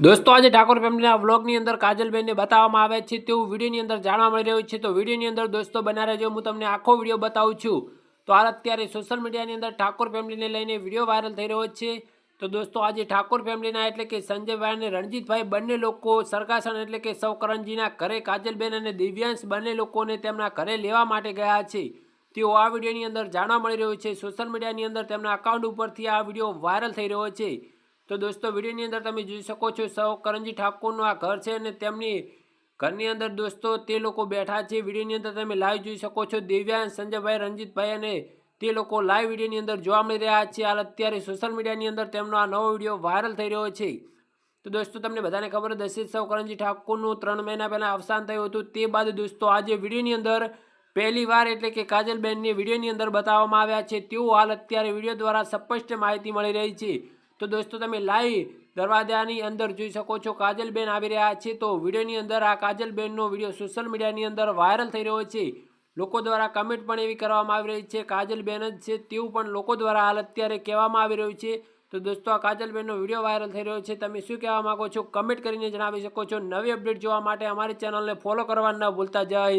દોસ્તો, આજે ઠાકોર ફેમિલીના વ્લોગની અંદર કાજલબેનને બતાવવામાં આવે છે. તેવું વિડીયોની અંદર જાણવા મળી રહ્યું છે. તો વિડીયોની અંદર દોસ્તો બના રહેજો હું તમને આખો વીડિયો બતાવું છું. તો હાલ અત્યારે સોશિયલ મીડિયાની અંદર ઠાકોર ફેમિલીને લઈને વીડિયો વાયરલ થઈ રહ્યો છે. તો દોસ્તો, આજે ઠાકોર ફેમિલીના એટલે કે સંજયભાઈ અને રણજીતભાઈ બંને લોકો સરકાસણ એટલે કે સૌકરણજીના ઘરે કાજલબેન અને દિવ્યાંશ બંને લોકોને તેમના ઘરે લેવા માટે ગયા છે. તેઓ આ વિડીયોની અંદર જાણવા મળી રહ્યું છે. સોશિયલ મીડિયાની અંદર તેમના અકાઉન્ટ ઉપરથી આ વીડિયો વાયરલ થઈ રહ્યો છે. તો દોસ્તો, વિડીયોની અંદર તમે જોઈ શકો છો સૌ કરણજી ઠાકોરનું આ ઘર છે અને તેમની ઘરની અંદર દોસ્તો તે લોકો બેઠા છે. વિડીયોની અંદર તમે લાઈવ જોઈ શકો છો. દિવ્યાંશ સંજયભાઈ રણજીતભાઈ અને તે લોકો લાઈવ વિડીયોની અંદર જોવા મળી રહ્યા છે. હાલ અત્યારે સોશિયલ મીડિયાની અંદર તેમનો આ નવો વીડિયો વાયરલ થઈ રહ્યો છે. તો દોસ્તો, તમને બધાને ખબર જ હશે, સૌ કરણજી ઠાકોરનું ત્રણ મહિના પહેલાં અવસાન થયું હતું. તે બાદ દોસ્તો આજે વિડીયોની અંદર પહેલી વાર એટલે કે કાજલબેનને વિડીયોની અંદર બતાવવામાં આવ્યા છે. તેવું હાલ અત્યારે વીડિયો દ્વારા સ્પષ્ટ માહિતી મળી રહી છે. તો દોસ્તો તમે લાઈવ દરવાજાની અંદર જોઈ શકો છો કાજલબેન આવી રહ્યા છે. તો વિડીયોની અંદર આ કાજલબેનનો વીડિયો સોશિયલ મીડિયાની અંદર વાયરલ થઈ રહ્યો છે. લોકો દ્વારા કમેન્ટ પણ એવી કરવામાં આવી રહી છે. કાજલબેન જ છે તેવું પણ લોકો દ્વારા હાલ અત્યારે કહેવામાં આવી રહ્યું છે. તો દોસ્તો આ કાજલબેનનો વીડિયો વાયરલ થઈ રહ્યો છે. તમે શું કહેવા માંગો છો? કમેન્ટ કરીને જણાવી શકો છો. નવી અપડેટ જોવા માટે અમારી ચેનલને ફોલો કરવા ન ભૂલતા. જય.